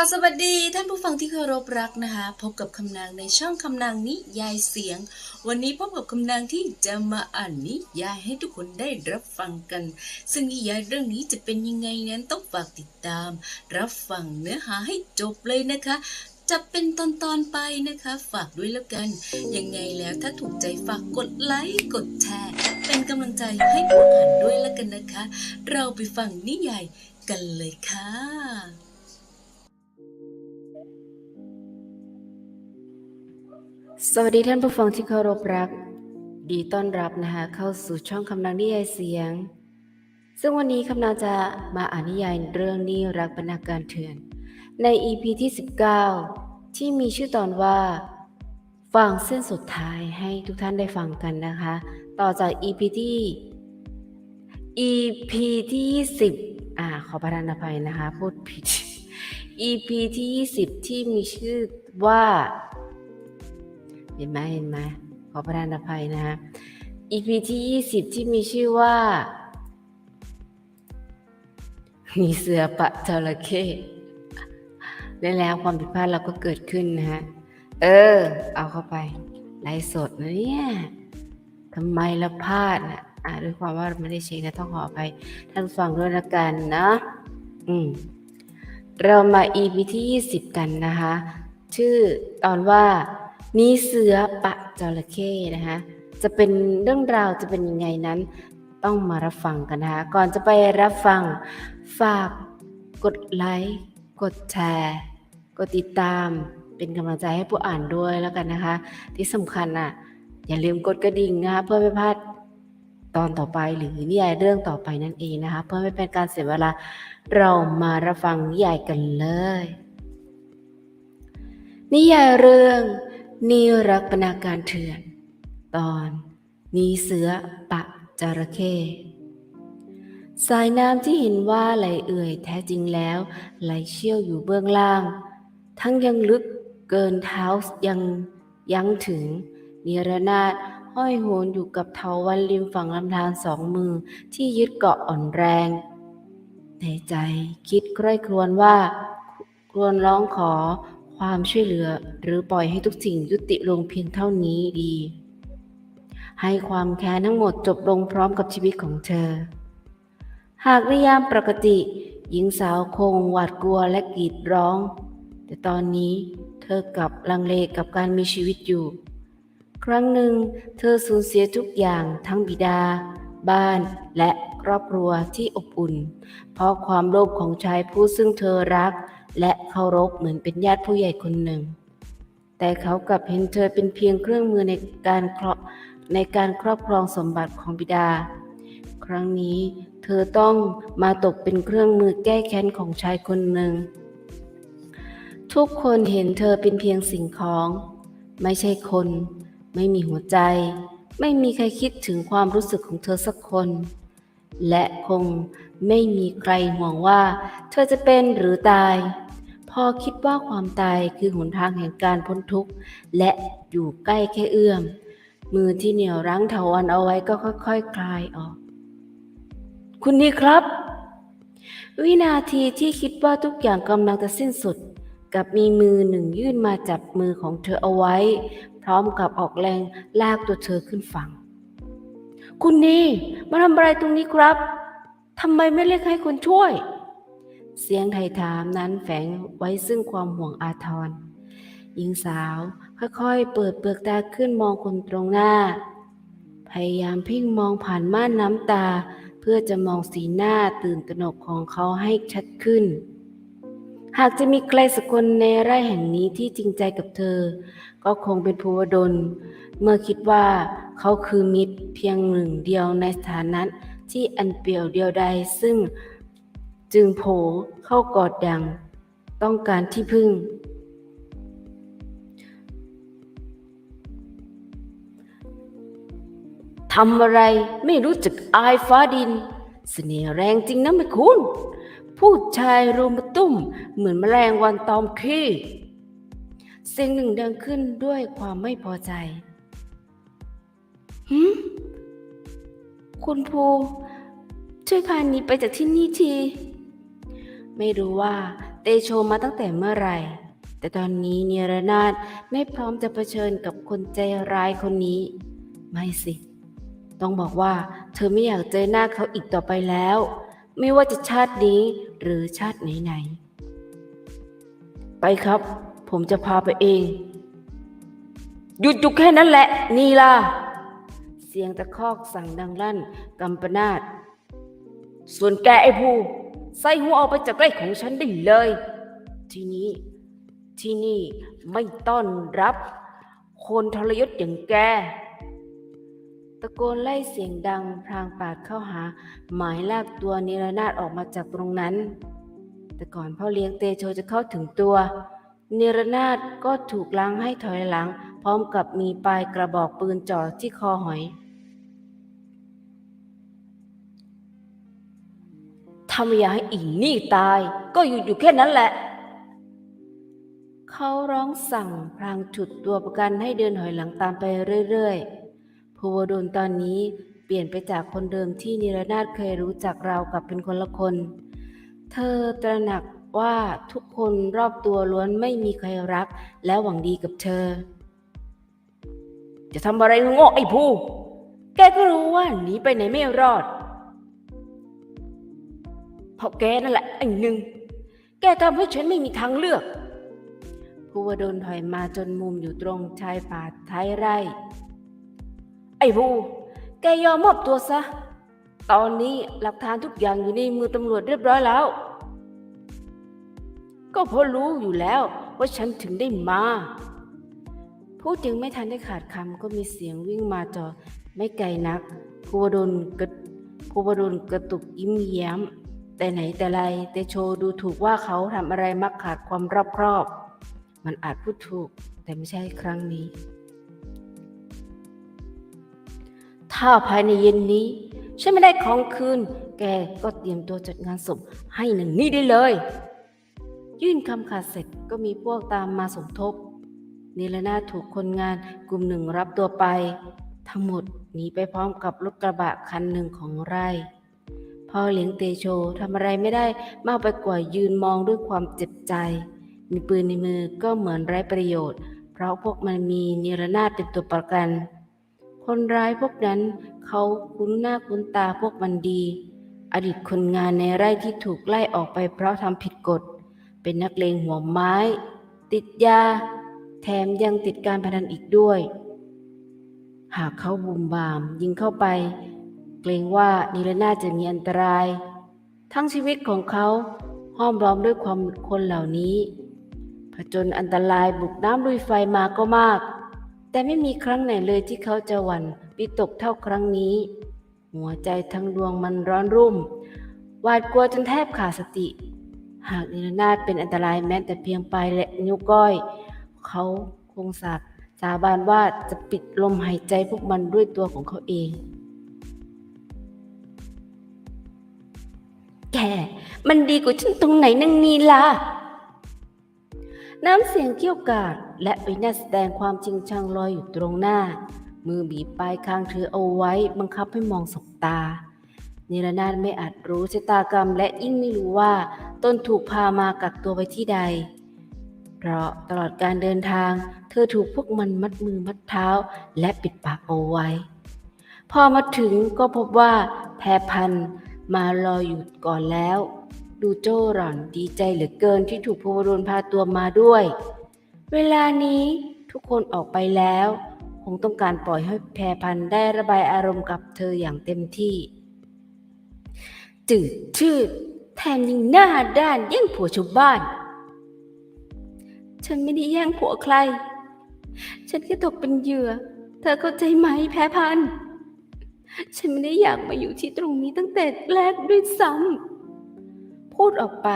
าสวัสดีท่านผู้ฟังที่เคารพรักนะคะ พบกับคำนางในช่องคำนางนิยายเสียง วันนี้พบกับคำนางที่จะมาอ่านนิยายให้ทุกคนได้รับฟังกัน ซึ่งนิยายเรื่องนี้จะเป็นยังไงนั้นต้องฝากติดตาม รับฟังเนื้อหาให้จบเลยนะคะ จะเป็นตอนๆไปนะคะ ฝากด้วยแล้วกัน ยังไงแล้วถ้าถูกใจฝากกดไลค์กดแชร์เป็นกำลังใจให้ผู้อ่านด้วยแล้วกันนะคะ เราไปฟังนิยายกันเลยค่ะ สวัสดีท่านผู้ฟังที่เคารพรัก ดีต้อนรับนะคะเข้าสู่ช่องคำนางนิยายเสียง ซึ่งวันนี้คำนางจะมาอ่านนิยายเรื่องนี้รักบรรณาการเถื่อน ใน EP ที่ 19 ที่มีชื่อตอนว่าฟังเส้นสุดท้ายให้ทุกท่านได้ฟังกันนะคะ ต่อจาก EP ที่ EP ที่ 20 อ่าขอประทานอภัยนะคะ พูดผิด EP ที่ 20 ที่มีชื่อว่า เห็นไหมเห็นไหมขอประทานอภัยนะฮะ EP ที่ 20 ที่มีชื่อว่า มีเสือปะจระเข้และแล้วความผิดพลาดเราก็เกิดขึ้นนะฮะ เออ เอาเข้าไปไลฟ์สดนะเนี่ยทำไมละพลาดนะอะด้วยความว่าไม่ได้เช็คนะต้องขออภัยท่านฟังด้วยละกันนะ อืม เรามา EP ที่ 20 กันนะคะ ชื่อตอนว่า มีเสือปะจระเข้นะคะ จะเป็นเรื่องราวจะเป็นยังไงนั้น ต้องมารับฟังกันนะคะ ก่อนจะไปรับฟัง ฝากกดไลค์ กดแชร์ กดติดตาม เป็นกำลังใจให้ผู้อ่านด้วยแล้วกันนะคะ ที่สำคัญอะ อย่าลืมกดกระดิ่งนะคะเพื่อไม่พลาดตอนต่อไปหรือนิยายเรื่องต่อไปนั่นเองนะคะ เพื่อไม่เป็นการเสียเวลาเรามารับฟังนิยายกันเลย นิยายเรื่อง นิรักบรรณาการเถื่อน ตอนมีเสือปะจระเข้สายน้ำที่เห็นว่าไหลเอื่อยแท้จริงแล้วไหลเชี่ยวอยู่เบื้องล่าง ทั้งยังลึกเกินเท้ายังยั้งถึง นิรนาถห้อยโหนอยู่กับเทาวันริมฝั่งลำธารสองมือที่ยึดเกาะอ่อนแรง ในใจคิดใคร่ครวญว่า ครวรร้องขอ ความช่วยเหลือหรือปล่อยให้ทุกสิ่งยุติลงเพียงเท่านี้ดี ให้ความแค้นทั้งหมดจบลงพร้อมกับชีวิตของเธอ หากในยามปกติ หญิงสาวคงหวาดกลัวและกรีดร้อง แต่ตอนนี้เธอกลับลังเลกับการมีชีวิตอยู่ ครั้งหนึ่ง เธอสูญเสียทุกอย่างทั้งบิดา บ้านและครอบครัวที่อบอุ่น เพราะความโลภของชายผู้ซึ่งเธอรัก และเคารพเหมือนเป็นญาติผู้ใหญ่คนหนึ่ง แต่เขากลับเห็นเธอเป็นเพียงเครื่องมือในการครอบในการครอบครองสมบัติของบิดา ครั้งนี้เธอต้องมาตกเป็นเครื่องมือแก้แค้นของชายคนหนึ่ง ทุกคนเห็นเธอเป็นเพียงสิ่งของ ไม่ใช่คน ไม่มีหัวใจ ไม่มีใครคิดถึงความรู้สึกของเธอสักคน และคงไม่มีใครห่วงว่า เธอจะเป็นหรือตาย อคิดว่าความตายคือหนทางแห่งการพ้นทุกข์ และอยู่ใกล้แค่เอื้อม มือที่เหนี่ยวรั้งเถาวันเอาไว้ก็ค่อยๆคคลายออก คุณนี่ครับ วินาทีที่คิดว่าทุกอย่างกำลังจะสิ้นสุด กับมีมือหนึ่งยื่นมาจับมือของเธอเอาไว้ พร้อมกับออกแรงลากตัวเธอขึ้นฝั่ง คุณนี่มาทำอะไรตรงนี้ครับทำไมไม่เรียกให้คนช่วย เสียงไถ่ถามนั้นแฝงไว้ซึ่งความห่วงอาทร หญิงสาวค่อยๆ เปิดเปลือกตาขึ้นมองคนตรงหน้า พยายามเพ่งมองผ่านม่านน้ำตา เพื่อจะมองสีหน้าตื่นตระหนกของเขาให้ชัดขึ้น หากจะมีใครสักคนในไร่แห่งนี้ที่จริงใจกับเธอ ก็คงเป็นภูวดล เมื่อคิดว่าเขาคือมิตรเพียงหนึ่งเดียวในสถานะที่อันเปี่ยวเดียวใดซึ่ง จึงโผเข้ากอดดัง ต้องการที่พึ่ง ทำอะไรไม่รู้จักอายฟ้าดิน เสน่ห์แรงจริงนะแม่คุณ ผู้ชายรุมตุ้มเหมือนแมลงวันตอมขี้เสียงหนึ่งดังขึ้นด้วยความไม่พอใจหืมคุณภูช่วยพาหนีไปจากที่นี่ที ไม่รู้ว่าเตโชมาตั้งแต่เมื่อไหร่ แต่ตอนนี้เนรนาถไม่พร้อมจะเผชิญกับคนใจร้ายคนนี้ ไม่สิ ต้องบอกว่าเธอไม่อยากเจอหน้าเขาอีกต่อไปแล้ว ไม่ว่าจะชาตินี้หรือชาติไหนๆ ไปครับ ผมจะพาไปเอง หยุดอยู่แค่นั้นแหละ นี่ล่ะ เสียงตะคอกสั่งดังลั่นกำปนาดส่วนแกไอ้ผู้ ใส่หัวออกไปจากไร่ของฉันได้เลย ทีนี้ที่นี่ไม่ต้อนรับ คนทรยศอย่างแก ตะโกนไล่เสียงดังพรางปาดเข้าหา หมายลากตัวนิรนาถออกมาจากตรงนั้น แต่ก่อนพ่อเลี้ยงเตโชจะเข้าถึงตัว นิรนาถก็ถูกล้างให้ถอยหลัง พร้อมกับมีปลายกระบอกปืนจ่อที่คอหอย ถ้าไม่อยากให้อิงนี่ตาย ก็หยุดอยู่แค่นั้นแหละ เขาร้องสั่งพลางฉุดตัวประกันให้เดินหอยหลังตามไปเรื่อยๆภูวดลตอนนี้เปลี่ยนไปจากคนเดิมที่นิรนาถเคยรู้จักเรากับเป็นคนละคน เธอตระหนักว่าทุกคนรอบตัวล้วนไม่มีใครรักและหวังดีกับเธอ จะทำอะไรโง่ไอ้ผู้ แกก็รู้ว่าหนีไปไหนไม่รอด เพราะแกนั่นแหละไอ้หนึ่ง แกทำให้ฉันไม่มีทางเลือกภูวดลถอยมาจนมุมอยู่ตรงชายป่าท้ายไร่ ไอ้ภูแกยอมมอบตัวซะ ตอนนี้หลักฐานทุกอย่างอยู่ในมือตำรวจเรียบร้อยแล้ว ก็เพราะรู้อยู่แล้วว่าฉันถึงได้มา พูดจึงไม่ทันได้ขาดคำก็มีเสียงวิ่งมาจอไม่ไกลนักภูวดลกระภูวดลกระตุกยิ้มแย้ม แต่ไหนแต่ไรเตโชดูถูกว่าเขาทำอะไรมักขาดความรอบครอบ มันอาจพูดถูกแต่ไม่ใช่ครั้งนี้ ถ้าภายในเย็นนี้ ฉันไม่ได้ของคืน แกก็เตรียมตัวจัดงานศพให้หนึ่งนี่ได้เลย ยื่นคำขาดเสร็จก็มีพวกตามมาสมทบนิรนาถถูกคนงานกลุ่มหนึ่งรับตัวไป ทั้งหมดหนีไปพร้อมกับรถกระบะคันหนึ่งของไร่ พ่อเลี้ยงเตโชทำอะไรไม่ได้มากไปกว่ายืนมองด้วยความเจ็บใจ มีปืนในมือก็เหมือนไร้ประโยชน์ เพราะพวกมันมีนิรนาถเป็นตัวประกัน คนร้ายพวกนั้นเขาคุ้นหน้าคุ้นตาพวกมันดี อดีตคนงานในไร่ที่ถูกไล่ออกไปเพราะทำผิดกฎ เป็นนักเลงหัวไม้ ติดยา แถมยังติดการพนันอีกด้วย หากเขาบุมบามยิงเข้าไป เกรงว่านิรนาจะมีอันตราย ทั้งชีวิตของเขาห้อมล้อมด้วยความคนเหล่านี้ผจญอันตรายบุกน้ำลุยไฟมาก็มาก แต่ไม่มีครั้งไหนเลยที่เขาจะหวั่นวิตกเท่าครั้งนี้ หัวใจทั้งดวงมันร้อนรุ่มหวาดกลัวจนแทบขาดสติ หากนิรนาเป็นอันตรายแม้แต่เพียงปลายและนิ้วก้อย เขาคงสาบสาบานว่าจะปิดลมหายใจพวกมันด้วยตัวของเขาเอง แก มันดีกว่าฉันตรงไหนนังนีล่ะ น้ำเสียงเกี้ยวกาดและใบหน้าแสดงความจริงชังลอยอยู่ตรงหน้า มือบีบปลายคางเธอเอาไว้บังคับให้มองสบตา นิรนาถไม่อาจรู้ชะตากรรมและยิ่งไม่รู้ว่าตนถูกพามากักตัวไว้ที่ใด เพราะตลอดการเดินทาง เธอถูกพวกมันมัดมือมัดเท้า และปิดปากเอาไว้ พอมาถึงก็พบว่าแพรพันธ์ มารออยู่ก่อนแล้ว ดูโจ้หล่อนดีใจเหลือเกินที่ถูกพวดลพาตัวมาด้วย เวลานี้ทุกคนออกไปแล้ว คงต้องการปล่อยให้แพรพันได้ระบายอารมณ์กับเธออย่างเต็มที่ จืดชืดแถมยังหน้าด้านแย่งผัวชาวบ้าน ฉันไม่ได้แย่งผัวใคร ฉันแค่ตกเป็นเหยื่อ เธอเข้าใจไหมแพ้พันธุ์ ฉันไม่ได้อยากมาอยู่ที่ตรงนี้ตั้งแต่แรกด้วยซ้ำพูดออกไป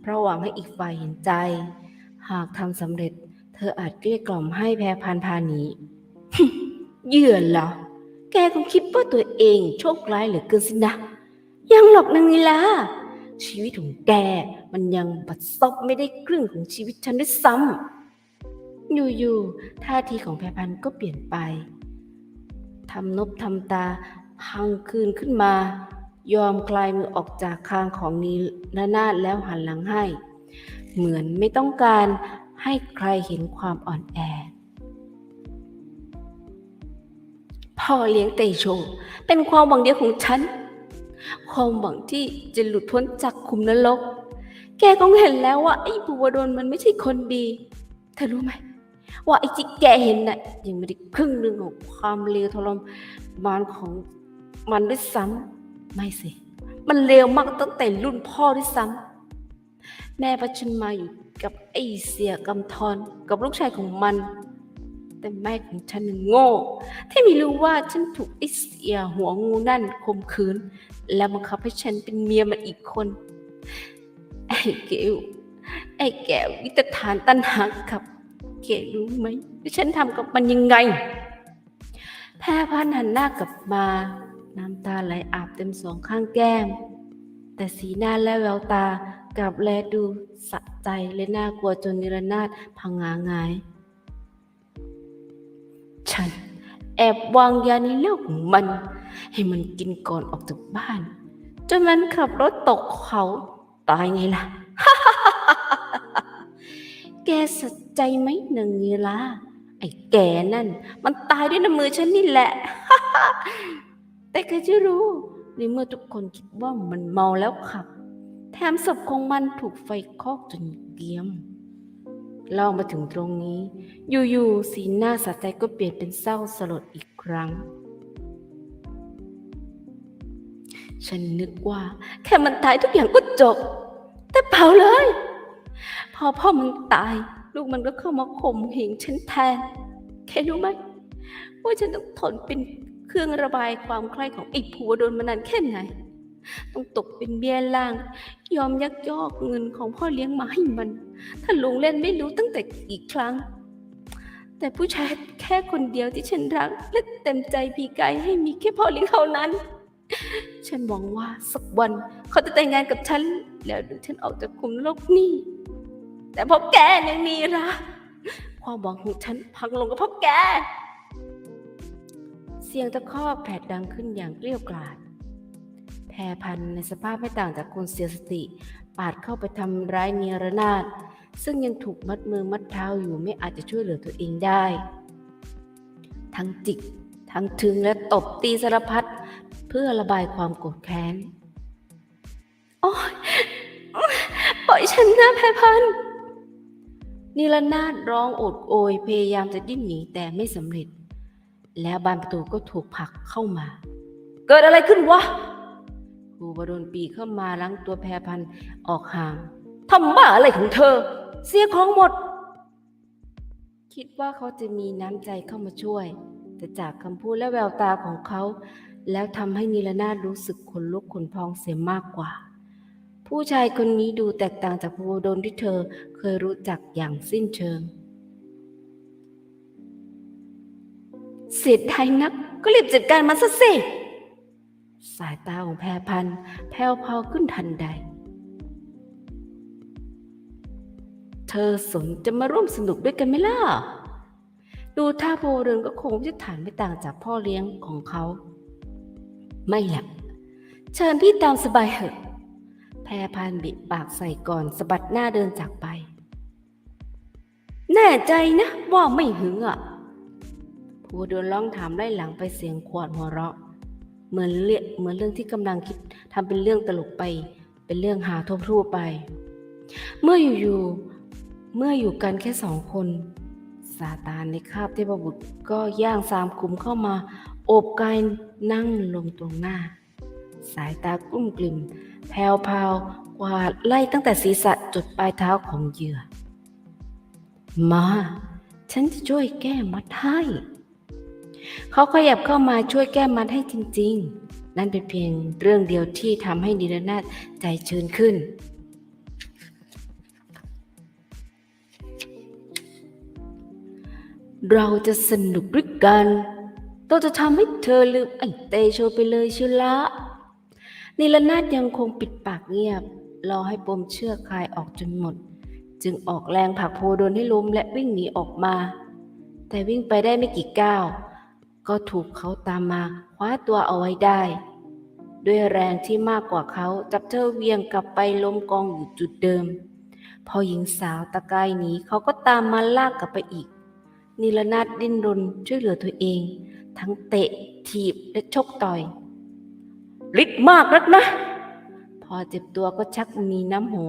เพราะหวังให้อีกฝ่ายเห็นใจ หากทำสำเร็จ เธออาจเกลี้ยกล่อมให้แพรพันพาหนีเหยื่อเหรอ แกคงคิดว่าตัวเองโชคร้ายเหลือเกินสินะ ยังหรอกนางนีลาชีวิตของแกมันยังบัดซบไม่ได้ครึ่งของชีวิตฉันด้วยซ้ำอยู่ๆท่าทีของแพรพันก็เปลี่ยนไป ทำนบทำตา พังคืนขึ้นมา ยอมคลายมือออกจากคางของนีนานาถแล้วหันหลังให้ เหมือนไม่ต้องการให้ใครเห็นความอ่อนแอ พ่อเลี้ยงเตโช เป็นความหวังเดียวของฉัน ความหวังที่จะหลุดพ้นจากคุมนรก แกคงเห็นแล้วว่าไอ้ภูวดลมันไม่ใช่คนดี เธอรู้ไหม ว่าไอ้ที่แกเห็นน่ะยังไม่ได้ครึ่งหนึ่งของความเลวทรมานของมันด้วยซ้ำไม่สิ มันเลวมากตั้งแต่รุ่นพ่อด้วยซ้ำแม่พัชนมาอยู่กับไอ้เสียกำธรกับลูกชายของมัน แต่แม่ของฉันน่ะโง่ ที่ไม่รู้ว่าฉันถูกไอ้เสียหัวงูนั่นข่มขืน และบังคับให้ฉันเป็นเมียมันอีกคนไอ้เกวไอ้แก้ววิตฐานตันหักครับ เกดรู้ไหมว่าฉันทำกับมันยังไง แพรพันหันหน้ากลับมา น้ำตาไหลอาบเต็มสองข้างแก้ม แต่สีหน้าและแววตากลับแลดูสะใจและน่ากลัวจนนิรนาถพังงางาย ฉันแอบวางยาในเลือดของมัน ให้มันกินก่อนออกจากบ้าน จนมันขับรถตกเขาตายไงล่ะ แกสะใจไหมนางนีลาไอ้แกนั่น มันตายด้วยน้ำมือฉันนี่แหละ แต่ใครจะรู้ในเมื่อทุกคนคิดว่ามันเมาแล้วขับ แถมศพของมันถูกไฟคอกจนเกรียมเล่ามาถึงตรงนี้ อยู่ๆสีหน้าสะใจก็เปลี่ยนเป็นเศร้าสลดอีกครั้ง ฉันนึกว่า แค่มันตายทุกอย่างก็จบ แต่เปล่าเลย อพ่อมันตาย ลูกมันก็เข้ามาข่มเหงฉันแทน แค่รู้ไหมว่าฉันต้องทนเป็นเครื่องระบายความใคร่ของไอ้ผัวโดนมานานแค่ไหน ต้องตกเป็นเบี้ยล่าง ยอมยักยอกเงินของพ่อเลี้ยงมาให้มัน ถ้าลุงเล่นไม่รู้ตั้งแต่กี่ครั้ง แต่ผู้ชายแค่คนเดียวที่ฉันรัก และเต็มใจพีกายให้มีแค่พ่อเลี้ยงเท่านั้น ฉันหวังว่าสักวันเขาจะแต่งงานกับฉัน แล้วดึงฉันออกจากคุมโลกนี้ แต่พราะแกยังมีรักความหวังของฉันพังลงกับพราะแก เสียงตะคอกแผดดังขึ้นอย่างเกลี้ยกล่อมแพรพันในสภาพไม่ต่างจากคนเสียสติ ปาดเข้าไปทำร้ายเนียรนาถซึ่งยังถูกมัดมือมัดเท้าอยู่ไม่อาจจะช่วยเหลือตัวเองได้ ทั้งจิก ทั้งถึงและตบตีสารพัดเพื่อระบายความโกรธแค้น โอ๊ยปล่อยฉันนะแพรพันธ์ นิรนาถร้องโอดโอย พยายามจะดิ้นหนีแต่ไม่สำเร็จ แล้วบานประตูก็ถูกผลักเข้ามา เกิดอะไรขึ้นวะครูบดลปีเข้ามาล้างตัวแพรพันธุ์ออกห่างทำบ้าอะไรของเธอ เสียของหมด คิดว่าเขาจะมีน้ำใจเข้ามาช่วย แต่จากคำพูดและแววตาของเขา แล้วทำให้นิรนาถรู้สึกขนลุกขนพองเสียมากกว่า ผู้ชายคนนี้ดูแตกต่างจากภูดลที่เธอเคยรู้จักอย่างสิ้นเชิง เสียดายนักก็รีบจัดการมันซะสิ สายตาของแพรพันแผ่วพราวขึ้นทันใด เธอสนจะมาร่วมสนุกด้วยกันไหมล่ะ ดูท่าโพเรือนก็คงจะฐานไม่ต่างจากพ่อเลี้ยงของเขา ไม่หละเชิญพี่ตามสบายเถอะ แพรพันบิดปากใส่ก่อนสะบัดหน้าเดินจากไป แน่ใจนะ ว่าไม่หึงอะ ผู้โดนร้องถามไล่หลังไปเสียงขวดหัวเราะ เหมือนเรื่องเหมือนเรื่องที่กำลังคิดทำเป็นเรื่องตลกไป เป็นเรื่องหาทั่วไป เมื่ออยู่ๆเมื่ออยู่กันแค่สองคนซาตานในคาบเทพบุตรก็ย่างสามคุมเข้ามา โอบกายนั่งลงตรงหน้า สายตากลุ้มกลิ่ม แผ่วพาวกวาดไล่ตั้งแต่ศีรษะจดปลายเท้าของเหยื่อ มา ฉันจะช่วยแก้มัดให้ เขาขยับเข้ามาช่วยแก้มัดให้จริง ๆ นั่นเป็นเพียงเรื่องเดียวที่ทำให้นิรนาถใจชื้นขึ้นเราจะสนุกด้วยกันเราจะทำให้เธอลืมไอ้เตโชไปเลยเชียวละ นิรนาถยังคงปิดปากเงียบ รอให้ปมเชือกคลายออกจนหมด จึงออกแรงผลักโพโดนให้ล้มและวิ่งหนีออกมา แต่วิ่งไปได้ไม่กี่ก้าว ก็ถูกเขาตามมาคว้าตัวเอาไว้ได้ ด้วยแรงที่มากกว่าเขาจับเธอเวียงกลับไปล้มกองอยู่จุดเดิม พอหญิงสาวตะกายหนีเขาก็ตามมาลากกลับไปอีก นิรนาถดิ้นรนช่วยเหลือตัวเอง ทั้งเตะ ถีบและชกต่อย ฤทธิ์มากนักนะ พอเจ็บตัวก็ชักมีน้ำหู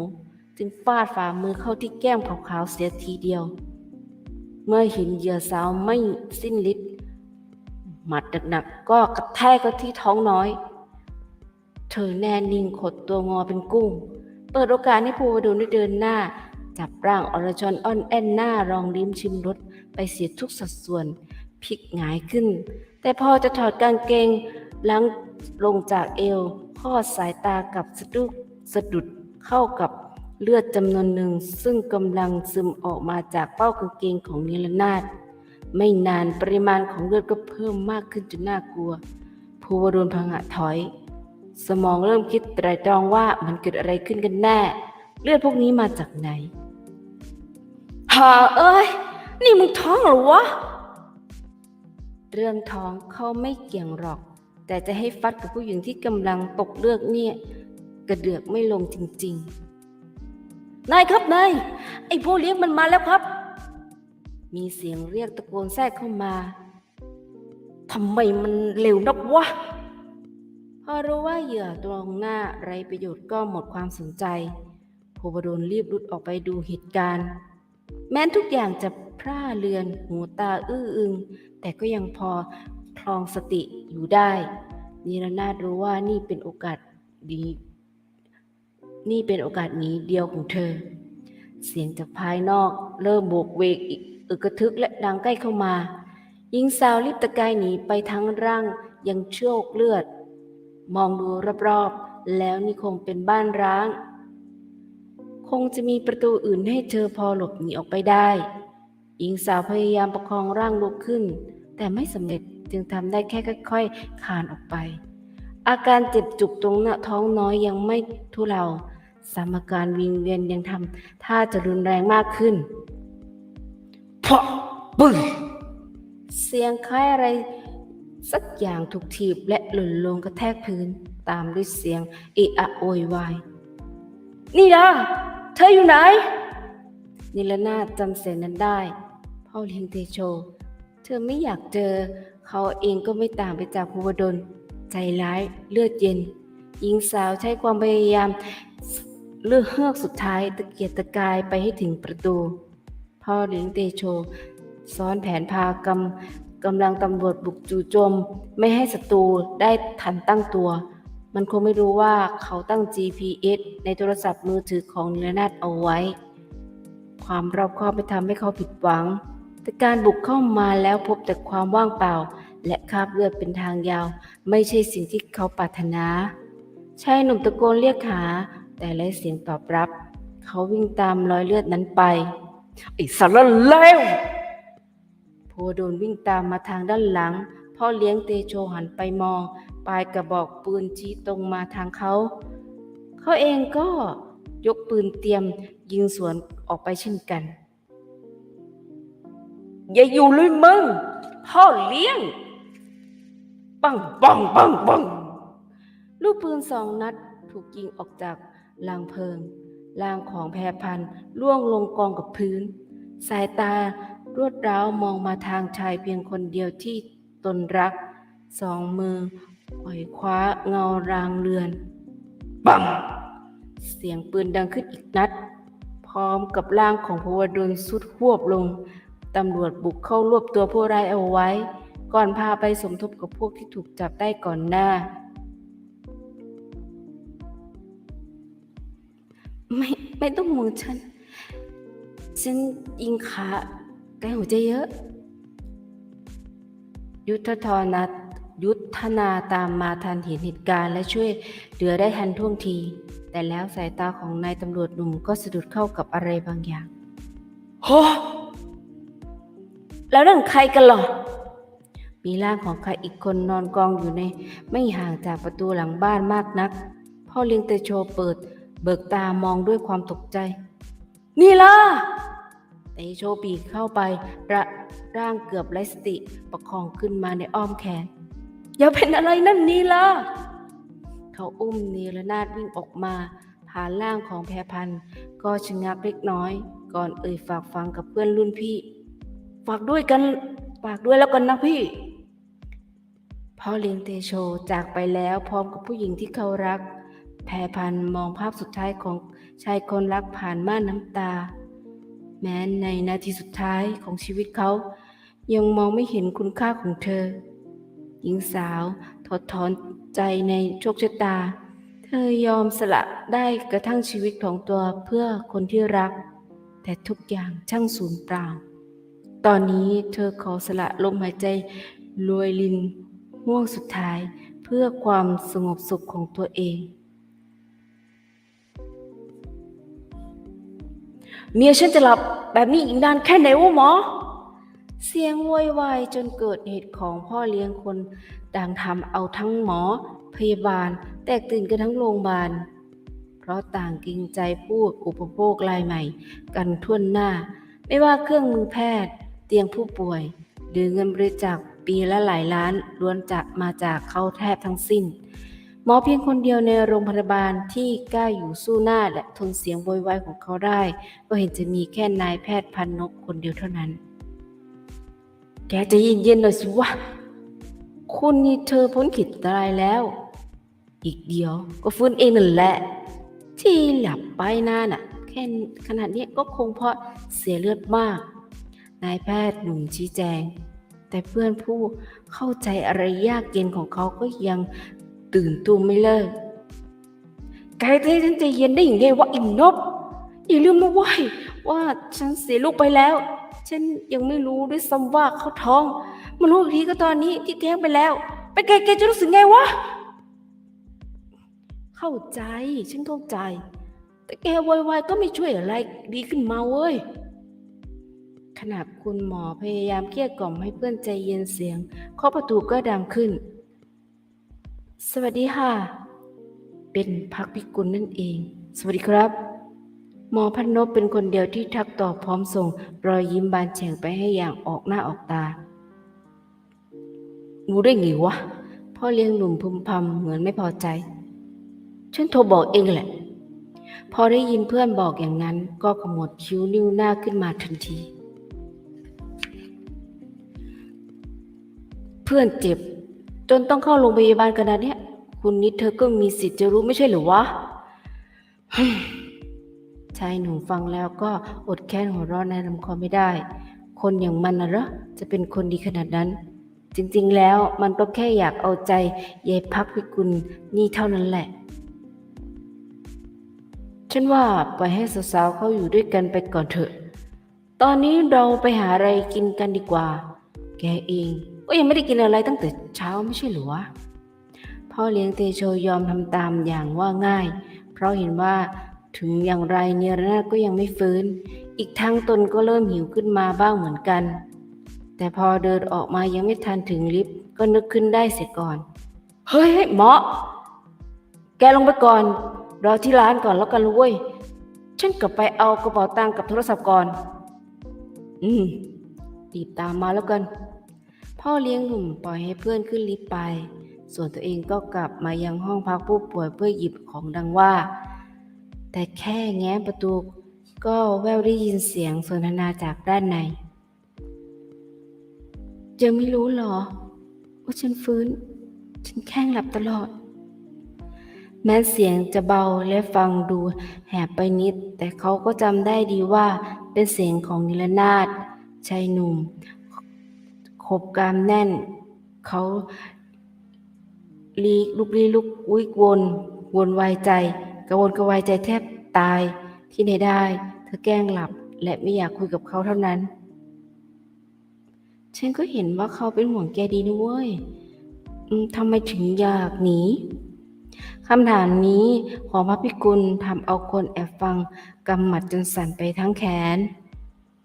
จึงฟาดฝ่ามือเข้าที่แก้มขาวๆเสียทีเดียว เมื่อเห็นเหยื่อสาวไม่สิ้นฤทธิ์หมัดหนักๆก็กระแทกเข้าที่ท้องน้อย เธอแน่นิ่งขดตัวงอเป็นกุ้ง เปิดโอกาสให้ภูวดลได้เดินหน้า จับร่างอรชรอ่อนแอนหน้ารองลิ้มชิมรสไปเสียทุกสัดส่วนพลิกหงายขึ้น แต่พอจะถอดกางเกง ลังลงจากเอวข้อสายตากับสะดุกสะดุดเข้ากับเลือดจำนวนหนึ่ง ซึ่งกำลังซึมออกมาจากเป้ากางเกงของนิรนาถไม่นานปริมาณของเลือดก็เพิ่มมากขึ้นจนน่ากลัว ภูวดลพังะถอย สมองเริ่มคิดไตรตรองว่ามันเกิดอะไรขึ้นกันแน่ เลือดพวกนี้มาจากไหนหาเอ้ย นี่มึงท้องเหรอวะ เรื่องท้องเขาไม่เกี่ยงหรอก แต่จะให้ฟัดกับผู้หญิงที่กำลังตกเลือกเนี่ย กระเดือกไม่ลงจริง ๆ นายครับนายไอ้ผู้เลี้ยงมันมาแล้วครับ มีเสียงเรียกตะโกนแทรกเข้ามาทำไมมันเร็วนักวะพอรู้ว่าเหยื่อตรงหน้าไรประโยชน์ก็หมดความสนใจภูบดลรีบรุดออกไปดูเหตุการณ์ แม้ทุกอย่างจะพร่าเลือน หูตาอื้ออึง แต่ก็ยังพอ คลองสติอยู่ได้ นิรนาถรู้ว่านี่เป็นโอกาสดี นี่เป็นโอกาสหนี้เดียวของเธอ เสียงจากภายนอกเริ่มโบกเวกอีกอึกกระทึกและดังใกล้เข้ามาหญิงสาวรีบตะกายหนีไปทั้งร่างยังโชกเลือด มองดูรอบๆ แล้วนี่คงเป็นบ้านร้าง คงจะมีประตูอื่นให้เธอพอหลบหนีออกไปได้หญิงสาวพยายามประคองร่างลุกขึ้น แต่ไม่สำเร็จ จึงทำได้แค่ค่อยๆคลานออกไป อาการเจ็บจุกตรงหน้าท้องน้อยยังไม่ทุเลาสามอาการวิงเวียนยังทำท่าจะรุนแรงมากขึ้นพะบึ้งเสียงคล้ายอะไรสักอย่างถูกถีบและหล่นลงกระแทกพื้น ตามด้วยเสียงเอะอะโวยวาย นี่ดาเธออยู่ไหน นิลนาถจำเสียงนั้นได้ พ่อเลี้ยงเตโช เธอไม่อยากเจอ เขาเองก็ไม่ต่างไปจากภูวดล ใจร้ายเลือดเย็น หญิงสาวใช้ความพยายามเลือกเฮือกสุดท้ายตะเกียกตะกายไปให้ถึงประตู พ่อเลี้ยงเตโช ซ้อนแผนพากำกำลังตำรวจบุกจู่โจม ไม่ให้ศัตรูได้ทันตั้งตัว มันคงไม่รู้ว่าเขาตั้ง GPS ในโทรศัพท์มือถือของนิรนาถเอาไว้ ความรอบคอบไม่ทำให้เขาผิดหวัง แต่การบุกเข้ามาแล้วพบแต่ความว่างเปล่า และคราบเลือดเป็นทางยาว ไม่ใช่สิ่งที่เขาปรารถนาชายหนุ่มตะโกนเรียกหา แต่ไร้เสียงตอบรับ เขาวิ่งตามรอยเลือดนั้นไปไอ้สารเลวโพโดนวิ่งตามมาทางด้านหลัง พ่อเลี้ยงเตโชหันไปมอง ปลายกระบอกปืนชี้ตรงมาทางเขา เขาเองก็ยกปืนเตรียมยิงสวนออกไปเช่นกัน อย่าอยู่เลยมึง พ่อเลี้ยง ปังปังปังปังลูกปืนสองนัดถูกยิงออกจากลางเพลิงร่างของแพรพันธุ์ล่วงลงกองกับพื้น สายตารวดร้าวมองมาทางชายเพียงคนเดียวที่ตนรัก สองมือปล่อยคว้าเงารางเรือนปัง เสียงปืนดังขึ้นอีกนัด พร้อมกับร่างของพวดลสุดหวบลง ตำรวจบุกเข้ารวบตัวผู้ร้ายเอาไว้ ก่อนพาไปสมทบกับพวกที่ถูกจับได้ก่อนหน้า ไม่ไม่ต้องห่วงฉัน ฉันยิงขาใกล้หัวใจเยอะ ยุทธทรนัดยุทธนาตามมาทันเห็นเหตุการณ์และช่วยเหลือได้ทันท่วงที แต่แล้วสายตาของนายตำรวจหนุ่มก็สะดุดเข้ากับอะไรบางอย่างโฮ แล้วนั่นใครกันหรอ มีร่างของใครอีกคนนอนกองอยู่ใน ไม่ห่างจากประตูหลังบ้านมากนัก พ่อเลี้ยงเตโชเปิด เบิกตามองด้วยความตกใจ นี่ล่ะเตโชปีเข้าไปร,ร่างเกือบไร้สติประคองขึ้นมาในอ้อมแขน อย่าเป็นอะไรนั่นนี่ล่ะ เขาอุ้มเนรนาดวิ่งออกมาผ่านร่างของแพรพันก็ชะงักเล็กน้อย ก่อนเอ่ยฝากฟังกับเพื่อนรุ่นพี่ ฝากด้วยกันฝากด้วยแล้วกันนะพี่พอลี้ยงเตโชจากไปแล้วพร้อมกับผู้หญิงที่เขารัก แพรพันมองภาพสุดท้ายของชายคนรักผ่านม่านน้ำตา แม้ในนาทีสุดท้ายของชีวิตเขา ยังมองไม่เห็นคุณค่าของเธอ หญิงสาวถอดถอนใจในโชคชะตา เธอยอมสละได้กระทั่งชีวิตของตัวเพื่อคนที่รัก แต่ทุกอย่างช่างสูญเปล่า ตอนนี้เธอขอสละลมหายใจรวยลินห่วงสุดท้ายเพื่อความสงบสุขของตัวเอง เมียฉันจะหลับแบบนี้อีกนานแค่ไหนวะหมอ เสียงโวยวายจนเกิดเหตุของพ่อเลี้ยงคนดังทำเอาทั้งหมอ พยาบาล แตกตื่นกันทั้งโรงพยาบาล เพราะต่างกรงใจผู้อุปโภครายใหม่ กันทั่วหน้า ไม่ว่าเครื่องมือแพทย์ ตียงผู้ป่วย หรือเงินบริจาคปีละหลายล้านล้วนจะมาจากเขาแทบทั้งสิ้น หมอเพียงคนเดียวในโรงพยาบาลที่กล้าอยู่สู้หน้าและทนเสียงโวยวายของเขาได้ ก็เห็นจะมีแค่นายแพทย์พันนกคนเดียวเท่านั้น แกจะเย็นๆหน่อยสิวะคุณนี่เธอพ้นขีดอันตรายแล้ว อีกเดียวก็ฟื้นเองนั่นแหละ ที่หลับไปนานอะ แค่ขนาดนี้ก็คงเพราะเสียเลือดมาก นายแพทย์หนุ่มชี้แจง แต่เพื่อนผู้เข้าใจอะไรยากเย็นของเขาก็ยังตื่นตัวไม่เลิกแกจะให้ฉันใจเย็นได้อย่างไงวะอินนบอย่าลืมนะเว้ยว่าฉันเสียลูกไปแล้ว ฉันยังไม่รู้ด้วยซ้ำว่าเขาท้องมารู้อีกทีก็ตอนนี้ที่แท้งไปแล้ว ไปแกแกจะรู้สึกไงวะ เข้าใจ ฉันเข้าใจ แต่แกโวยวายก็ไม่ช่วยอะไรดีขึ้นมาเว้ย ขณะคุณหมอพยายามเกลี้ยกล่อมให้เพื่อนใจเย็นเสียงเคาะประตูก็ดังขึ้น สวัสดีค่ะ เป็นพักพิกุลนั่นเอง สวัสดีครับ หมอพันนพเป็นคนเดียวที่ทักตอบพร้อมส่ง รอยยิ้มบานแฉ่งไปให้อย่างออกหน้าออกตารู้ได้ไงวะ พ่อเลี้ยงหนุ่มพึมพำเหมือนไม่พอใจ ฉันโทรบอกเองแหละ พอได้ยินเพื่อนบอกอย่างนั้นก็ขมวดคิ้วนิ้วหน้าขึ้นมาทันที เพื่อนเจ็บ จนต้องเข้าโรงพยาบาลขนาดเนี้ย คุณนิดเธอก็มีสิทธิ์จะรู้ไม่ใช่หรือวะชายหนุ่มฟังแล้วก็อดแค้นหัวเราะในลำคอไม่ได้ คนอย่างมันนะเหรอจะเป็นคนดีขนาดนั้น จริงๆแล้วมันก็แค่อยากเอาใจยายพักพิกุลนี่เท่านั้นแหละ ฉันว่าปล่อยให้สาวๆเขาอยู่ด้วยกันไปก่อนเถอะ ตอนนี้เราไปหาอะไรกินกันดีกว่า แกเอง ก็ยังไม่ได้กินอะไรตั้งแต่เช้าไม่ใช่หรือวะพ่อเลี้ยงเตโชยอมทำตามอย่างว่าง่าย เพราะเห็นว่าถึงอย่างไรเนรนาถก็ยังไม่ฟื้น อีกทั้งตนก็เริ่มหิวขึ้นมาบ้างเหมือนกัน แต่พอเดินออกมายังไม่ทันถึงลิฟต์ก็นึกขึ้นได้เสียก่อน เฮ้ยหมอแกลงไปก่อน รอที่ร้านก่อนแล้วกันเลยเว้ยฉันกลับไปเอากระเป๋าตังค์กับโทรศัพท์ก่อน อืมรีบตามมาแล้วกัน พ่อเลี้ยงหนุ่มปล่อยให้เพื่อนขึ้นลิฟต์ไป ส่วนตัวเองก็กลับมายังห้องพักผู้ป่วยเพื่อหยิบของดังว่า แต่แค่แง้ประตูก็แววได้ยินเสียงสนทนาจากด้านในยังไม่รู้หรอ ว่าฉันฟื้น ฉันแค่หลับตลอด แม้เสียงจะเบาและฟังดูแหบไปนิด แต่เขาก็จำได้ดีว่าเป็นเสียงของนิรนาถชายหนุ่ม ขบกามแน่น เขาลีลุกลี้ลุกวิกวน วนวายใจกระวนกระวายใจแทบตายที่ไหนได้ เธอแกล้งหลับ และไม่อยากคุยกับเขาเท่านั้น ฉันก็เห็นว่าเขาเป็นห่วงแกดีนะเว้ยทำไมถึงอยากหนีคำถามนี้ของพระพิกุลทำเอาคนแอบฟังกำหมัดจนสั่นไปทั้งแขน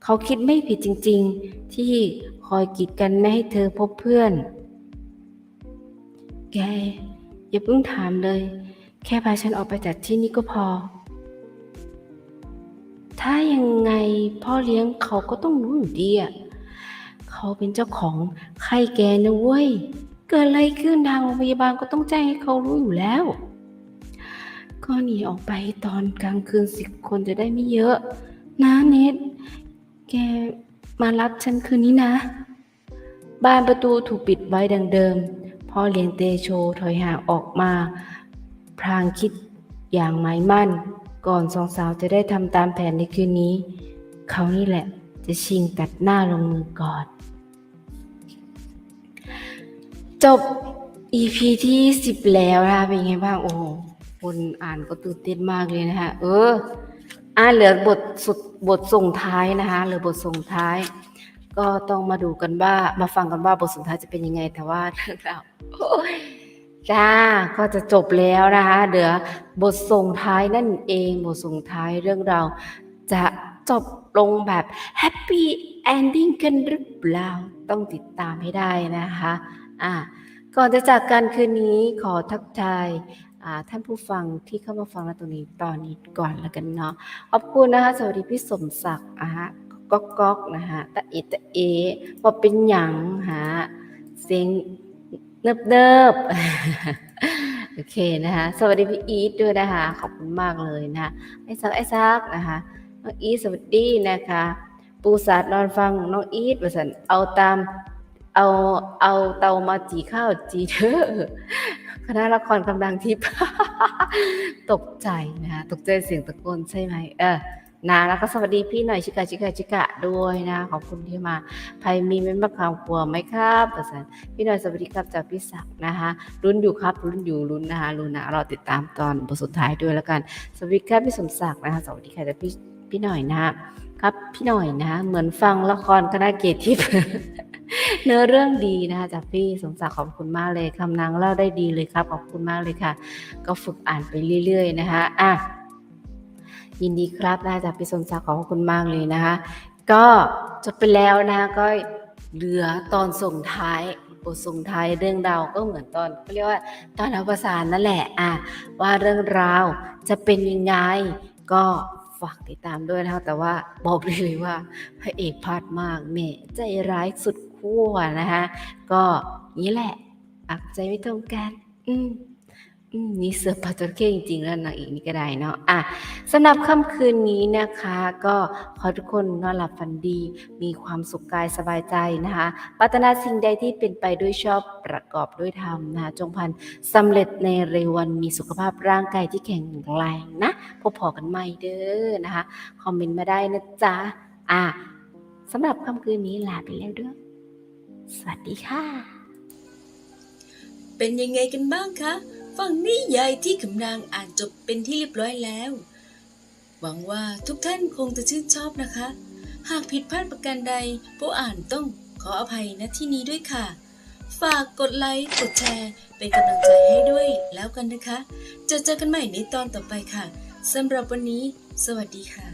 เขาคิดไม่ผิดจริง ๆ ที่ คอยกีดกันไม่ให้เธอพบเพื่อน แก อย่าเพิ่งถามเลย แค่พาฉันออกไปจากที่นี่ก็พอ ถ้ายังไงพ่อเลี้ยงเขาก็ต้องรู้อยู่ดีอะเขาเป็นเจ้าของไข้แกนะเว้ย เกิดอะไรขึ้นทางโรงพยาบาลก็ต้องแจ้งให้เขารู้อยู่แล้ว ก็ก็หนีออกไปตอนกลางคืนสิคนจะได้ไม่เยอะ นะเน็ตแก มารับฉันคืนนี้นะบ้านประตูถูกปิดไว้ดังเดิม พ่อเลี้ยงเตโชถอยห่างออกมา พรางคิดอย่างหมายมั่น ก่อนสองสาวจะได้ทำตามแผนในคืนนี้ เขานี่แหละจะชิงตัดหน้าลงมือก่อน จบ EP ที่สิบแล้วนะคะเป็นไงบ้าง โอ้โห คนอ่านก็ตื่นเต้นมากเลยนะคะเออ อ่าเหลือบทสุดบทส่งท้ายนะคะเหลือบทส่งท้าย ก็ต้องมาดูกันว่ามาฟังกันว่าบทส่งท้ายจะเป็นยังไงแต่ว่าเรื่องราวจ้าก็จะจบแล้วนะคะเดี๋ยวบทส่งท้ายนั่นเองบทส่งท้ายเรื่องเราจะจบลงแบบแฮปปี้เอนดิ้งกันหรือเปล่าต้องติดตามให้ได้นะคะอ่าก่อนจะจากกันคืนนี้ขอทักทาย ท่านผู้ฟังที่เข้ามาฟังณตรงนี้ตอนนี้ก่อนแล้วกันเนาะขอบคุณนะคะ สวัสดีพี่สมศักดิ์อะฮะก๊อกก๊อกนะฮะตะเอตะเอว่าเป็นหยังฮะเสียงเนิบเนิบโอเคนะคะ สวัสดีพี่อีทด้วยนะคะ ขอบคุณมากเลยนะไอ้ซักไอ้ซักนะคะน้องอีทสวัสดีนะคะ ปูสัตว์นอนฟังน้องอีทประสันเอาตามเอาเอาเตามาจีข้าวจีเธอ คณะละครกำลังทิพย์ตกใจนะคะตกใจเสียงตะโกนใช่ไหมเออนะแล้วก็สวัสดีพี่หน่อยชิกะชิกะชิกะด้วยนะขอบคุณที่มาใครมีเม้นต์มาความกลัวไหมครับประสานพี่หน่อยสวัสดีครับจากพี่ศักดิ์นะคะลุ้นอยู่ครับลุ้นอยู่ลุ้นนะคะลุ้นนะเราติดตามตอนบทสุดท้ายด้วยแล้วกันสวัสดีครับพี่สมศักดิ์นะคะสวัสดีค่ะจากพี่พี่หน่อยนะคะครับพี่หน่อยนะเหมือนฟังละครคณะเกียรติทิพย์ เนื้อเรื่องดีนะคะจากพี่สมศักดิ์ขอบคุณมากเลยคำนางเล่าได้ดีเลยครับ ขอบคุณมากเลยค่ะ ก็ฝึกอ่านไปเรื่อย ๆ นะคะอะยินดีครับนะจากพี่สมศักดิ์ขอบคุณมากเลยนะคะ ก็จบไปแล้วนะก็เหลือตอนส่งท้ายบทส่งท้ายเรื่องราวก็เหมือนตอนเขาเรียกว่าตอนอวสานนั่นแหละอะว่าเรื่องราวจะเป็นยังไงก็ฝากติดตามด้วยนะคะแต่ว่าบอกเลยว่าพระเอกพลาดมากแม่ใจร้ายสุด ขั้วนะคะก็นี้แหละอักใจไม่ตรงกัน อืมอืมนี่เสือปาจระเข้จริงๆ แล้วนางเอกนี่ก็ได้เนาะอะสำหรับค่ำคืนนี้นะคะ ก็ขอทุกคนนอนหลับฝันดี มีความสุขกายสบายใจนะคะปรารถนาสิ่งใดที่เป็นไปด้วยชอบประกอบด้วยธรรมนะคะจงพันสำเร็จในเร็ววันมีสุขภาพร่างกายที่แข็งแรงนะพบพอกันใหม่เด้อนะคะ คอมเมนต์มาได้นะจ๊ะอะสำหรับค่ำคืนนี้ลาไปแล้วเด้อ สวัสดีค่ะ เป็นยังไงกันบ้างคะ ฟังนิยายที่คำนางอ่านจบเป็นที่เรียบร้อยแล้ว หวังว่าทุกท่านคงจะชื่นชอบนะคะ หากผิดพลาดประการใดผู้อ่านต้องขออภัยณที่นี้ด้วยค่ะ ฝากกดไลค์ กดแชร์ เป็นกำลังใจให้ด้วยแล้วกันนะคะ จะเจอกันใหม่ในตอนต่อไปค่ะสำหรับวันนี้ สวัสดีค่ะ